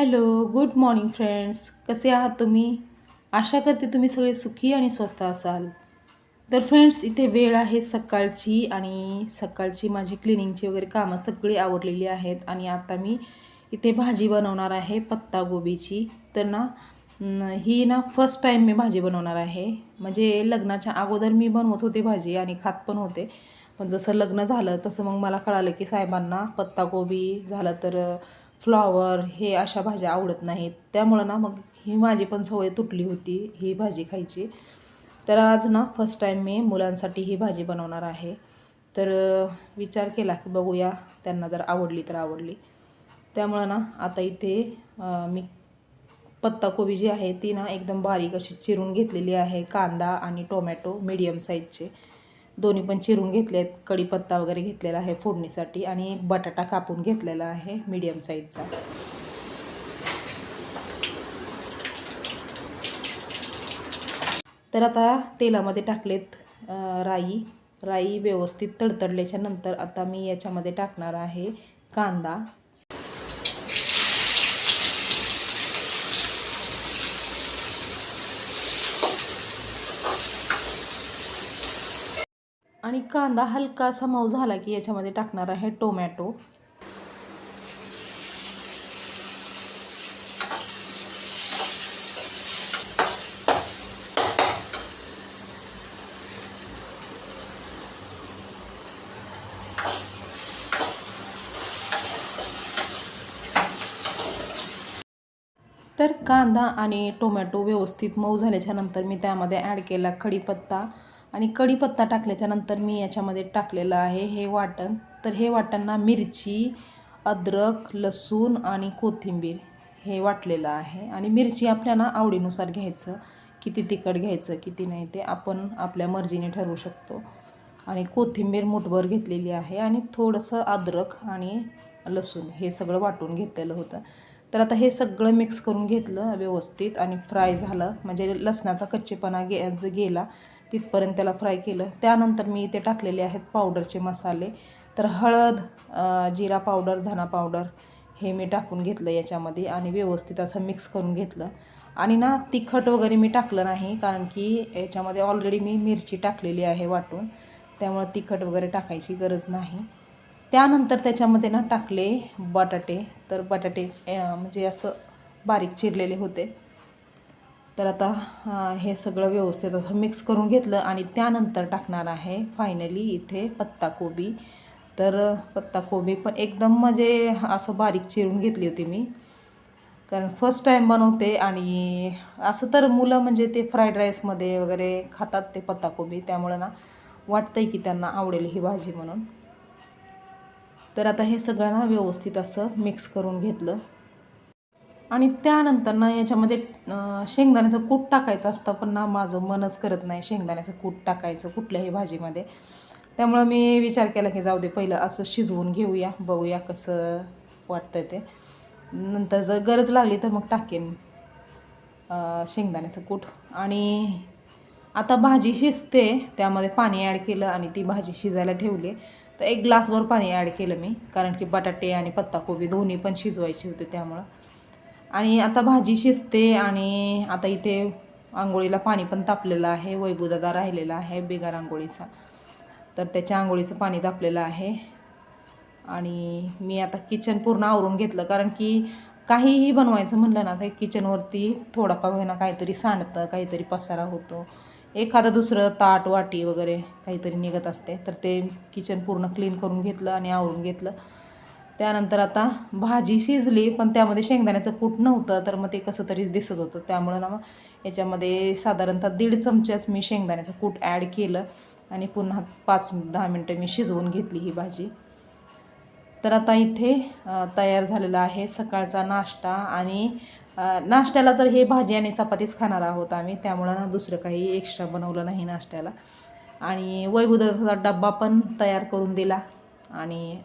Hello good morning friends. कसे आहात तुम्ही? आशा करते तुम्ही सगळे सुखी आणि स्वस्त असाल. तर फ्रेंड्स इथे वेळ आहे सकाळची आणि सकाळची माझी क्लिनिंगची वगैरे कामं सगळी आवरलेली आहेत आणि आता मी इथे भाजी बनवणार आहे पत्ता गोबीची. तर ना ही ना फर्स्ट टाईम मी भाजी बनवणार आहे. म्हणजे लग्नाच्या अगोदर मी बनवत होते भाजी आणि खात पण होते. पण जसं लग्न झालं तसं मग मला कळालं की साहेबांना पत्ताकोबी झालं तर फ्लॉवर हे अशा भाज्या आवडत नाहीत. त्यामुळं ना मग ही माझी पण सवय तुटली होती ही भाजी खायची. तर आज ना फर्स्ट टाईम मी मुलांसाठी ही भाजी बनवणार आहे. तर विचार केला की बघूया त्यांना जर आवडली तर आवडली. त्यामुळं ना आता इथे मी पत्ताकोबी जी आहे ती ना एकदम बारीक अशी चिरून घेतलेली आहे. कांदा आणि टोमॅटो मीडियम साईजचे दोन्ही पण चिरून घेतले आहेत कढीपत्ता वगैरे घेतलेला आहे फोडणीसाठी आणि एक बटाटा कापून घेतलेला आहे मीडियम साईजचा तर आता तेलामध्ये टाकलेत राई. राई व्यवस्थित तडतडल्याच्या नंतर आता मी याच्यामध्ये टाकणार आहे कांदा. आणि कांदा हलकासा मऊ झाला की याच्यामध्ये टाकणार आहे टोमॅटो. तर कांदा आणि टोमॅटो व्यवस्थित मऊ झाल्याच्यानंतर मी त्यामध्ये ॲड केला कढीपत्ता. आणि कढीपत्ता टाकल्याच्यानंतर मी याच्यामध्ये टाकलेलं आहे हे वाटण. तर हे वाटणना मिरची अद्रक लसूण आणि कोथिंबीर हे वाटलेलं आहे. आणि मिरची आपल्या ना आवडीनुसार घ्यायचं किती तिखट घ्यायचं किती नाही ते आपण आपल्या मर्जीने ठरवू शकतो. आणि कोथिंबीर मुठभर घेतलेली आहे आणि थोडंसं अद्रक आणि लसूण हे सगळं वाटून घेतलेलं होतं. तर आता हे सगळं मिक्स करून घेतलं व्यवस्थित आणि फ्राय झालं. म्हणजे लसणाचा कच्चेपणा गे ज गेला. तिथपर्यंत त्याला फ्राय केलं. त्यानंतर मी इथे टाकलेले आहेत पावडरचे मसाले. तर हळद जिरा पावडर धना पावडर हे मी टाकून घेतलं याच्यामध्ये आणि व्यवस्थित असं मिक्स करून घेतलं. आणि ना तिखट वगैरे मी टाकलं नाही कारण की याच्यामध्ये ऑलरेडी मी मिरची टाकलेली आहे वाटून. त्यामुळं तिखट वगैरे टाकायची गरज नाही. त्यानंतर त्याच्यामध्ये ना टाकले बटाटे. तर बटाटे म्हणजे असं बारीक चिरलेले होते. तर आता हे सगळं व्यवस्थित असं मिक्स करून घेतलं आणि त्यानंतर टाकणार आहे फायनली इथे पत्ताकोबी. तर पत्ताकोबी पण एकदम म्हणजे असं बारीक चिरून घेतली होती मी. कारण फर्स्ट टाईम बनवते आणि असं तर मुलं म्हणजे ते फ्राईड राईसमध्ये वगैरे खातात ते पत्ताकोबी. त्यामुळं ना वाटतंय की त्यांना आवडेल ही भाजी म्हणून. तर आता हे सगळं ना व्यवस्थित असं मिक्स करून घेतलं. आणि त्यानंतर ना याच्यामध्ये शेंगदाण्याचं कूट टाकायचं असतं पण ना माझं मनच करत नाही शेंगदाण्याचं कूट टाकायचं कुठल्याही भाजीमध्ये. त्यामुळं मी विचार केला की जाऊ दे पहिलं असं शिजवून घेऊया बघूया कसं वाटतं ते. नंतर जर गरज लागली तर मग टाकेन शेंगदाण्याचं कूट. आणि आता भाजी शिजते त्यामध्ये पाणी ॲड केलं आणि ती भाजी शिजायला ठेवली. तर एक ग्लासभर पाणी ॲड केलं मी कारण की बटाटे आणि पत्ताकोबी दोन्ही पण शिजवायचे होते त्यामुळं. आणि आता भाजी शिजते आणि आता इथे आंघोळीला पाणी पण तापलेलं आहे. वैभूदादा राहिलेला आहे बेगार आंघोळीचा. तर त्याच्या आंघोळीचं पाणी तापलेलं आहे. आणि मी आता किचन पूर्ण आवरून घेतलं कारण की काहीही बनवायचं म्हणलं ना तर किचनवरती थोडा का होईना काहीतरी सांडतं काहीतरी पसारा होतो. एखादं दुसरं ताट वाटी वगैरे काहीतरी निघत असते. तर ते किचन पूर्ण क्लीन करून घेतलं आणि आवरून घेतलं. त्यानंतर आता भाजी शिजली पण त्यामध्ये शेंगदाण्याचं कूट नव्हतं तर मग ते कसं तरी दिसत होतं. त्यामुळं ना मग याच्यामध्ये साधारणतः दीड चमच्याच मी शेंगदाण्याचं कूट ॲड केलं आणि पुन्हा पाच दहा मिनटं मी शिजवून घेतली ही भाजी. तर आता इथे तयार झालेला आहे सकाळचा नाश्ता आणि नाश्त्याला तर हे भाजी आणि चपातीच खाणार आहोत आम्ही त्यामुळं ना दुसरं काही एक्स्ट्रा बनवलं नाही नाश्त्याला. आणि वैभुदाचा डब्बा पण तयार करून दिला आणि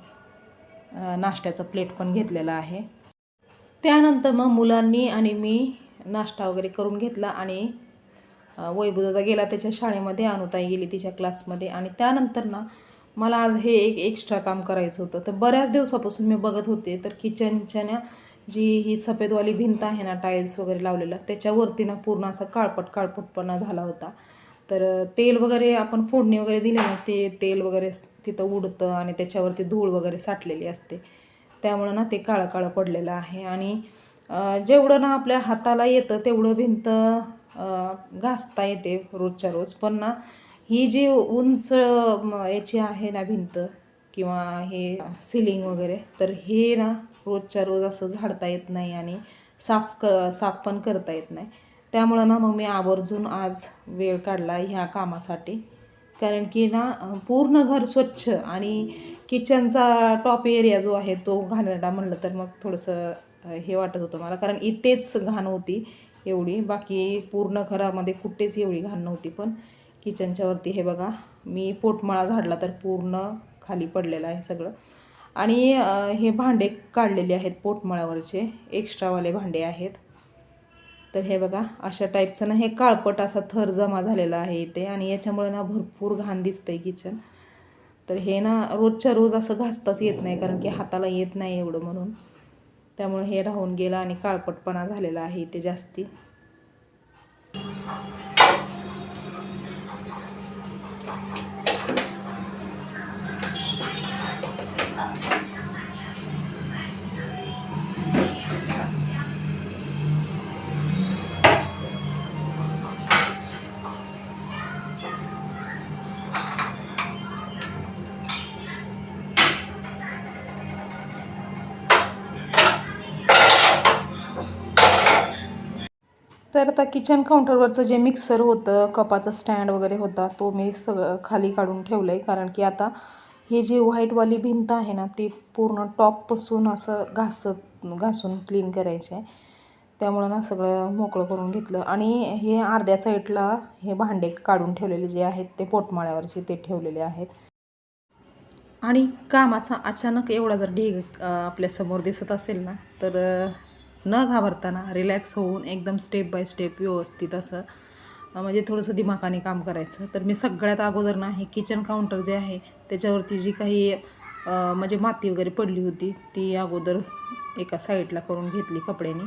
नाश्त्याचं प्लेट पण घेतलेलं आहे. त्यानंतर मग मुलांनी आणि मी नाश्ता वगैरे करून घेतला आणि अ, गेला त्याच्या शाळेमध्ये अनुताई गेली तिच्या क्लासमध्ये आणि त्यानंतर ना मला आज हे एक एक्स्ट्रा काम करायचं होतं. तर बऱ्याच दिवसापासून मी बघत होते तर किचनच्या ना जी ही सफेदवाली भिंत आहे ना टाईल्स वगैरे लावलेला त्याच्यावरती ना पूर्ण असा काळपट काळपटपणा झाला होता. तर तेल वगैरे आपण फोडणी वगैरे दिली ना ते तेल वगैरे तिथं उडतं आणि त्याच्यावरती धूळ वगैरे साठलेली असते. त्यामुळं ना ते काळं काळं पडलेलं आहे. आणि जेवढं ना आपल्या हाताला येतं तेवढं भिंत घासता येते रोजच्या रोज. पण ना ही जी उंच याची आहे ना भिंत किंवा हे सिलिंग वगैरे तर हे ना रोजच्या रोज असं झाडता येत नाही आणि साफ क साफ पण करता येत नाही. त्यामुळं ना मग मी आवर्जून आज वेळ काढला ह्या कामासाठी. कारण की ना पूर्ण घर स्वच्छ आणि किचनचा टॉप एरिया जो आहे तो घाणेरडा म्हणलं तर मग थोडंसं हे वाटत होतं मला. कारण इथेच घाण होती एवढी. बाकी पूर्ण घरामध्ये कुठेच एवढी घाण नव्हती पण किचनच्या वरती हे बघा मी पोटमाळा झाडला तर पूर्ण खाली पडलेलं आहे सगळं. आणि हे भांडे काढलेले आहेत पोटमाळ्यावरचे एक्स्ट्रावाले भांडे आहेत. तर हे बघा अशा टाईपचं ना हे काळपट असा थर जमा झालेला आहे इथे आणि याच्यामुळे ना भरपूर घाण दिसतंय किचन तर हे ना रोजच्या रोज असं घासताच येत नाही कारण की हाताला येत नाही एवढं म्हणून. त्यामुळे हे राहून गेलं आणि काळपटपणा झालेला आहे इथे जास्ती. तर आता किचन काउंटरवरचं जे मिक्सर होतं कपाचं स्टँड वगैरे होता तो मी सगळं खाली काढून ठेवलं आहे कारण की आता ही जी व्हाईटवाली भिंत आहे ना ती पूर्ण टॉपपासून असं घासत घासून क्लीन करायचे आहे त्यामुळं ना सगळं मोकळं करून घेतलं. आणि हे अर्ध्या साईडला हे भांडे काढून ठेवलेले जे आहेत ते पोटमाळ्यावरचे ते ठेवलेले आहेत. आणि कामाचा अचानक एवढा जर ढीग आपल्यासमोर दिसत असेल ना तर न घाबरताना रिलॅक्स होऊन एकदम स्टेप बाय स्टेप व्यवस्थित असं म्हणजे थोडंसं दिमाखाने काम करायचं. तर मी सगळ्यात अगोदर ना हे किचन काउंटर जे आहे त्याच्यावरती जी काही म्हणजे माती वगैरे पडली होती ती अगोदर एका साईडला करून घेतली कपड्याने.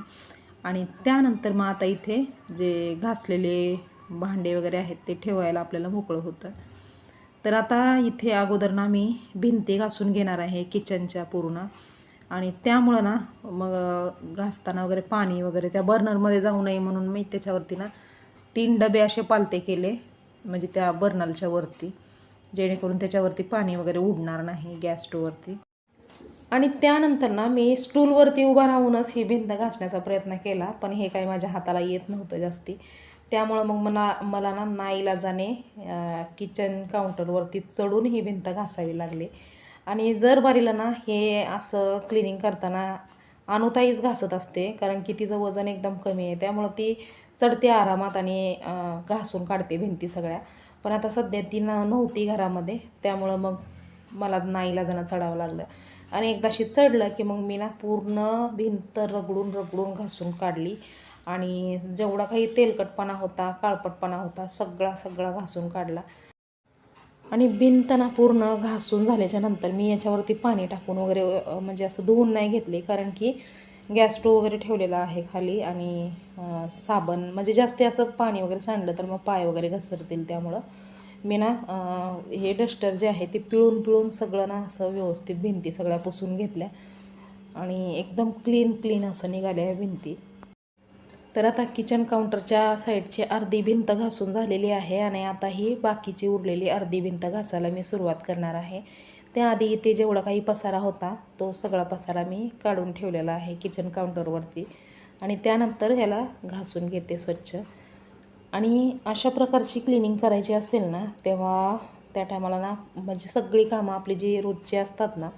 आणि त्यानंतर मग आता इथे जे घासलेले भांडे वगैरे आहेत ते ठेवायला आपल्याला मोकळं होतं. तर आता इथे अगोदर ना मी भिंती घासून घेणार आहे किचनच्या पूर्ण. आणि त्यामुळं ना मग घासताना वगैरे पाणी वगैरे त्या बर्नरमध्ये जाऊ नये म्हणून मी त्याच्यावरती ना तीन डबे असे पालते केले म्हणजे त्या बर्नरच्या वरती जेणेकरून त्याच्यावरती पाणी वगैरे उडणार नाही गॅस स्टोवरती. आणि त्यानंतर ना मी स्टूलवरती उभा राहूनच ही भिंत घासण्याचा प्रयत्न केला पण हे काही माझ्या हाताला येत नव्हतं जास्ती. त्यामुळं मग मला मला ना नाईलाजाने किचन काउंटरवरती चढून ही भिंत घासावी लागली. आणि जर बारीला ना हे असं क्लिनिंग करताना अनुताईच घासत असते कारण की तिचं वजन एकदम कमी आहे त्यामुळं ती चढते आरामात आणि घासून काढते भिंती सगळ्या. पण आता सध्या ती न नव्हती घरामध्ये त्यामुळं मग मला नाईलाजानं चढावं लागलं. आणि एकदाशी चढलं की मग मी ना पूर्ण भिंत रगडून रगडून घासून काढली. आणि जेवढा काही तेलकटपणा होता काळपटपणा होता सगळा सगळा घासून काढला. आणि भिंत ना पूर्ण घासून झाल्याच्यानंतर मी याच्यावरती पाणी टाकून वगैरे म्हणजे असं धुवून नाही घेतले. कारण की गॅस स्टोव वगैरे ठेवलेला आहे खाली आणि साबण म्हणजे जास्ती असं पाणी वगैरे सांडलं तर मग पाय वगैरे घसरतील त्यामुळं. मी ना हे डस्टर जे आहे ते पिळून पिळून सगळं ना असं व्यवस्थित भिंती सगळ्या पुसून घेतल्या. आणि एकदम क्लीन क्लीन असं निघाल्या भिंती. तर आता किचन काउंटरच्या साईडची अर्धी भिंत घासून झालेली आहे आणि आता ही बाकीची उरलेली अर्धी भिंत घासायला मी सुरुवात करणार आहे. त्याआधी इथे जेवढा काही पसारा होता तो सगळा पसारा मी काढून ठेवलेला आहे किचन काउंटरवरती आणि त्यानंतर ह्याला घासून घेते स्वच्छ. आणि अशा प्रकारची क्लिनिंग करायची असेल ना तेव्हा त्या टायमाला ना म्हणजे सगळी कामं आपली जी रोजची असतात ना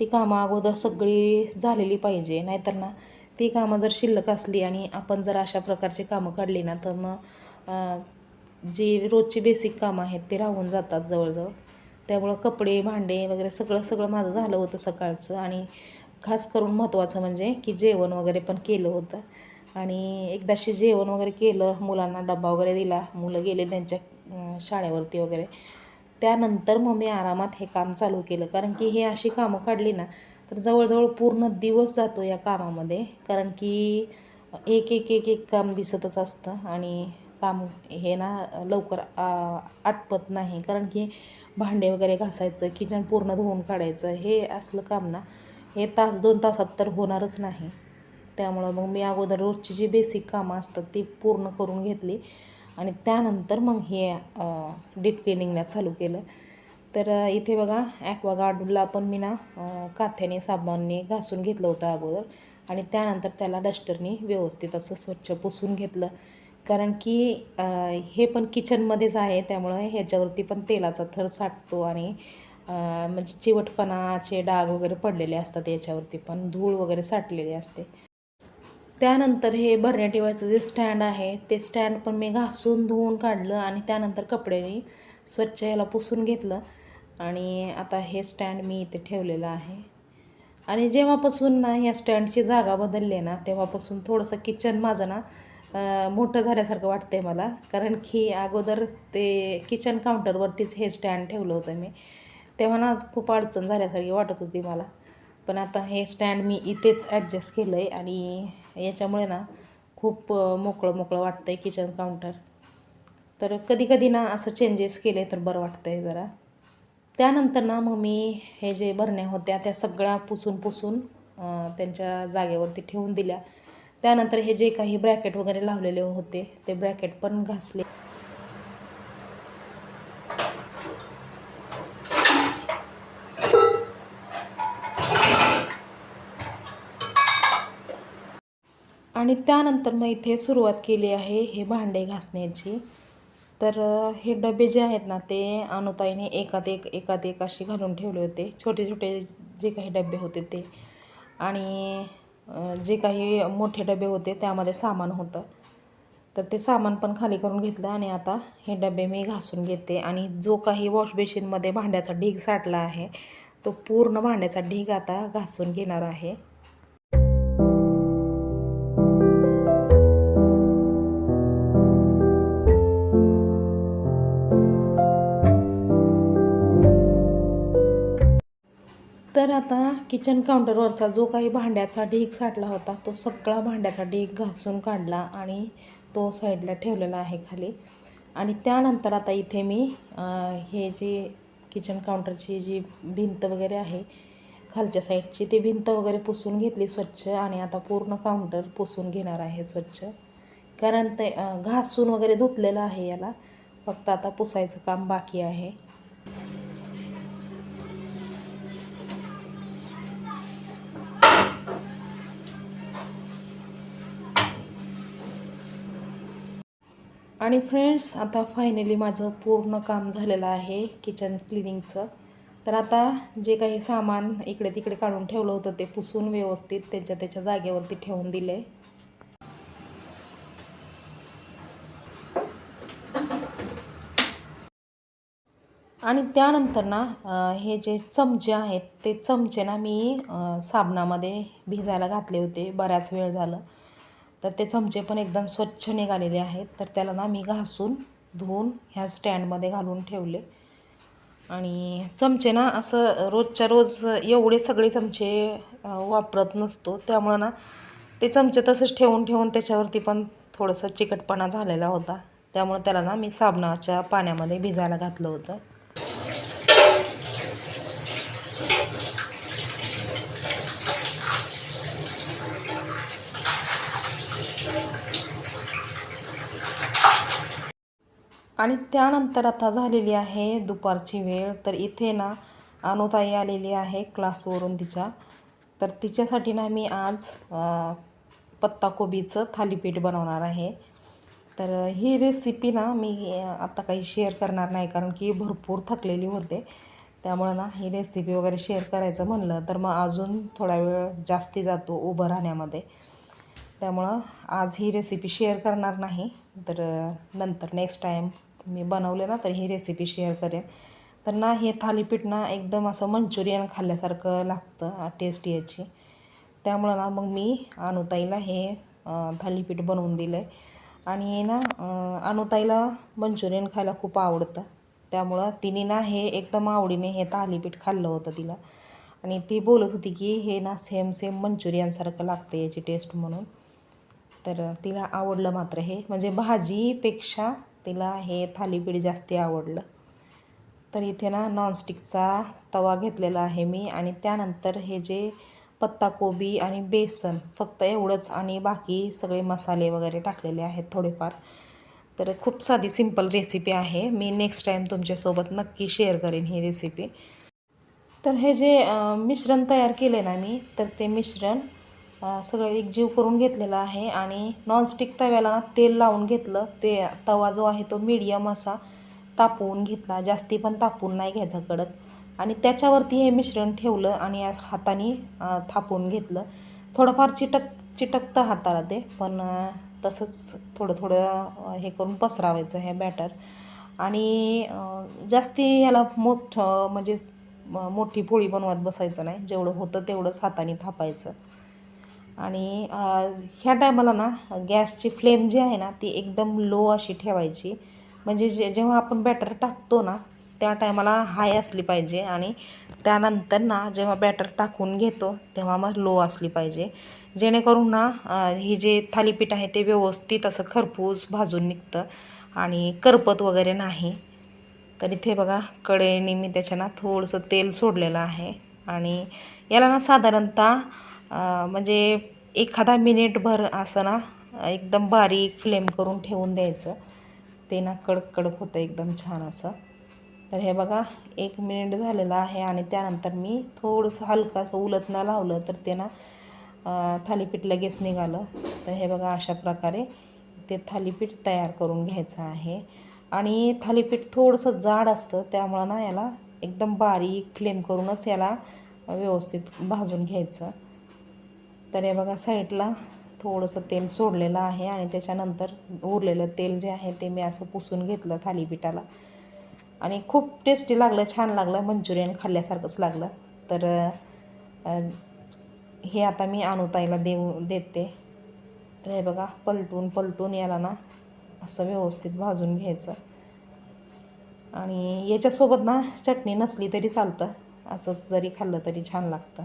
ती कामं अगोदर सगळी झालेली पाहिजे. नाहीतर ना ती कामं जर शिल्लक असली आणि आपण जर अशा प्रकारची कामं काढली ना तर मग जी रोजची बेसिक कामं आहेत ते राहून जातात जवळजवळ. त्यामुळं कपडे भांडे वगैरे सगळं सगळं माझं झालं होतं सकाळचं आणि खास करून महत्त्वाचं म्हणजे की जेवण वगैरे पण केलं होतं. आणि एकदाशी जेवण वगैरे केलं मुलांना डबा वगैरे दिला मुलं गेले त्यांच्या शाळेवरती वगैरे. त्यानंतर मग मी आरामात हे काम चालू केलं. कारण की हे अशी कामं काढली ना तर जवळजवळ पूर्ण दिवस जातो या कामामध्ये कारण की एक एक एक एक काम दिसतच असतं आणि काम हे ना लवकर आटपत नाही. कारण की भांडे वगैरे घासायचं किचन पूर्ण धुवून काढायचं हे असलं काम ना हे तास दोन तासात तर होणारच नाही. त्यामुळं मग मी अगोदर रोजची जी बेसिक कामं असतात ती पूर्ण करून घेतली आणि त्यानंतर मग हे डीप क्लिनिंगला चालू केलं. तर इथे बघा ॲक्वागार्डला पण मी ना काथ्याने साबणाने घासून घेतलं होतं अगोदर. आणि त्यानंतर त्याला डस्टरनी व्यवस्थित असं स्वच्छ पुसून घेतलं. कारण की हे पण किचनमध्येच आहे त्यामुळं ह्याच्यावरती पण तेलाचा थर साठतो आणि म्हणजे चिवटपणाचे डाग वगैरे पडलेले असतात याच्यावरती पण धूळ वगैरे साठलेली असते. त्यानंतर हे भरण्या ठेवायचं जे स्टँड आहे ते स्टँड पण मी घासून धुवून काढलं आणि त्यानंतर कपड्याने स्वच्छ याला पुसून घेतलं. आणि आता हे स्टँड मी इथे ठेवलेलं आहे. आणि जेव्हापासून ना या स्टँडची जागा बदलली आहे ना तेव्हापासून थोडंसं किचन माझं ना मोठं झाल्यासारखं वाटतंय मला. कारण की अगोदर ते किचन काउंटरवरतीच हे स्टँड ठेवलं होतं मी. तेव्हा ना खूप अडचण झाल्यासारखी वाटत होती मला. पण आता हे स्टँड मी इथेच ॲडजस्ट केलं आहे आणि याच्यामुळे ना खूप मोकळं मोकळं वाटतं आहे किचन काउंटर तर कधी कधी ना असं चेंजेस केले तर बरं वाटतं आहे जरा. त्यानंतर ना मग मी हे जे भरण्या होत्या त्या सगळ्या पुसून पुसून त्यांच्या जागेवरती ठेवून दिल्या. त्यानंतर हे जे काही ब्रॅकेट वगैरे लावलेले होते ते ब्रॅकेट पण घासले. आणि त्यानंतर मग इथे सुरुवात केली आहे हे भांडे घासण्याची. तर हे डबे जे आहेत ना ते अनुताईने एकात एक एकात एक असे घालून ठेवले होते. छोटे छोटे जे काही डबे होते ते. आणि जे काही मोठे डबे होते त्यामध्ये सामान होतं. तर ते सामान पण खाली करून घेतलं आणि आता हे डबे मी घासून घेते. आणि जो काही वॉश बेसिनमध्ये भांड्याचा ढीग साठला आहे तो पूर्ण भांड्याचा ढीग आता घासून घेणार आहे. तर आता किचन काउंटरवरचा जो काही भांड्याचा ढीग साठला होता तो सगळा भांड्याचा ढीग घासून काढला आणि तो साईडला ठेवलेला आहे खाली. आणि त्यानंतर आता इथे मी हे जे किचन काउंटरची जी भिंत वगैरे आहे खालच्या साईडची ती भिंत वगैरे पुसून घेतली स्वच्छ आणि आता पूर्ण काउंटर पुसून घेणार आहे स्वच्छ. कारण ते घासून वगैरे धुतलेलं आहे याला. फक्त आता पुसायचं काम बाकी आहे. आणि फ्रेंड्स आता फायनली माझं पूर्ण काम झालेलं आहे किचन क्लिनिंगचं तर आता जे काही सामान इकडे तिकडे काढून ठेवलं होतं ते पुसून व्यवस्थित त्याच्या त्याच्या जागेवरती ठेवून दिले. आणि त्यानंतर ना हे जे चमचे आहेत ते चमचे ना मी साबणामध्ये भिजायला घातले होते. बऱ्याच वेळ झालं. तर ते चमचे पण एकदम स्वच्छ निघालेले आहेत. तर त्याला ना मी घासून धुवून ह्या स्टँडमध्ये घालून ठेवले. आणि चमचे ना असं रोजच्या रोज एवढे सगळे चमचे वापरत नसतो. त्यामुळं ना ते चमचे तसंच ठेवून ठेवून त्याच्यावरती पण थोडंसं चिकटपणा झालेला होता. त्यामुळं त्याला ना मी साबणाच्या पाण्यामध्ये भिजायला घातलं होतं. आणि त्यानंतर आता झालेली आहे दुपारची वेळ. तर इथे ना अनुताई आलेली आहे क्लासवरून तिच्या. तर तिच्यासाठी ना मी आज पत्ताकोबीचं थालीपीठ बनवणार आहे. तर ही रेसिपी ना मी आत्ता आता काही शेअर करणार नाही कारण की भरपूर थकलेली होते. त्यामुळं ना ही रेसिपी वगैरे शेअर करायचं म्हणलं तर मग अजून थोडा वेळ जास्ती जातो उभं राहण्यामध्ये. त्यामुळं आज ही रेसिपी शेअर करणार नाही. तर नंतर नेक्स्ट टाईम मी बनवले ना तर ही रेसिपी शेअर करेन. तर ना हे थालीपीठ ना एकदम असं मंचुरियन खाल्ल्यासारखं लागतं टेस्ट याची. त्यामुळं ना मग मी अनुताईला हे थालीपीठ बनवून दिलं आहे आणि ना अनुताईला मंचुरियन खायला खूप आवडतं. त्यामुळं तिने ना हे एकदम आवडीने हे थालीपीठ खाल्लं होतं तिला. आणि ती बोलत होती की हे ना सेम सेम मंचुरियनसारखं लागतं याची टेस्ट म्हणून. तर तिला आवडलं मात्र हे. म्हणजे भाजीपेक्षा तिला हे थालीपीठ जास्ती आवडलं. तर इथे ना नॉनस्टिकचा तवा घेतलेला आहे मी आणि त्यानंतर हे जे पत्ताकोबी आणि बेसन फक्त एवढंच आणि बाकी सगळे मसाले वगैरे टाकलेले आहेत थोडेफार. तर खूप साधी सिंपल रेसिपी आहे. मी नेक्स्ट टाईम तुमच्यासोबत नक्की शेअर करेन ही रेसिपी तर हे जे मिश्रण तयार केले ना मी तर ते मिश्रण सगळं सगळं एकजीव करून घेतलेलं आहे आणि नॉनस्टिक तव्याला ना तेल लावून घेतलं. ते तवा जो आहे तो मीडियम असा तापवून घेतला. जास्ती पण तापवून नाही घ्यायचा कडक. आणि त्याच्यावरती हे मिश्रण ठेवलं आणि आज हाताने थापून घेतलं. थोडंफार चिटक चिटकतं हाताला ते पण तसंच थोडं थोडं हे करून पसरावायचं हे बॅटर आणि जास्ती ह्याला मोठं म्हणजे मोठी पोळी बनवत बसायचं नाही. जेवढं होतं तेवढंच हाताने थापायचं. आणि ह्या टायमाला ना गॅसची फ्लेम जी आहे ना ती एकदम लो अशी ठेवायची. म्हणजे जे जेव्हा आपण बॅटर टाकतो ना त्या टायमाला हाय असली पाहिजे आणि त्यानंतर ना जेव्हा बॅटर टाकून घेतो तेव्हा मग लो असली पाहिजे. जेणेकरून ना हे जे थालीपीठ आहे ते व्यवस्थित असं खरपूस भाजून निघतं आणि करपत वगैरे नाही. तर इथे बघा कडेने मी त्याच्या ना थोडंसं तेल सोडलेलं आहे. आणि याला ना साधारणतः म्हणजे एखादा मिनिटभर असं ना एकदम बारीक फ्लेम करून ठेवून द्यायचं. ते ना कडक कडक होतं एकदम छान असं. तर हे बघा एक मिनिट झालेलं आहे आणि त्यानंतर मी थोडंसं हलकं असं लावलं तर ते ना थालीपीठ लगेच निघालं. तर हे बघा अशा प्रकारे ते थालीपीठ तयार करून घ्यायचं आहे. आणि थालीपीठ थोडंसं जाड असतं त्यामुळं ना याला एकदम बारीक फ्लेम करूनच याला व्यवस्थित भाजून घ्यायचं. तर हे बघा साईडला थोडंसं तेल सोडलेलं आहे आणि त्याच्यानंतर उरलेलं तेल जे आहे ते मी असं पुसून घेतलं थालीपीठाला. आणि खूप टेस्टी लागलं छान लागलं मंचुरियन खाल्ल्यासारखंच लागलं. तर हे आता मी अनुताईला देऊ देते. तर हे बघा पलटून पलटून याला ना असं व्यवस्थित भाजून घ्यायचं. आणि याच्यासोबत ना चटणी नसली तरी चालतं. असंच जरी खाल्लं तरी छान लागतं.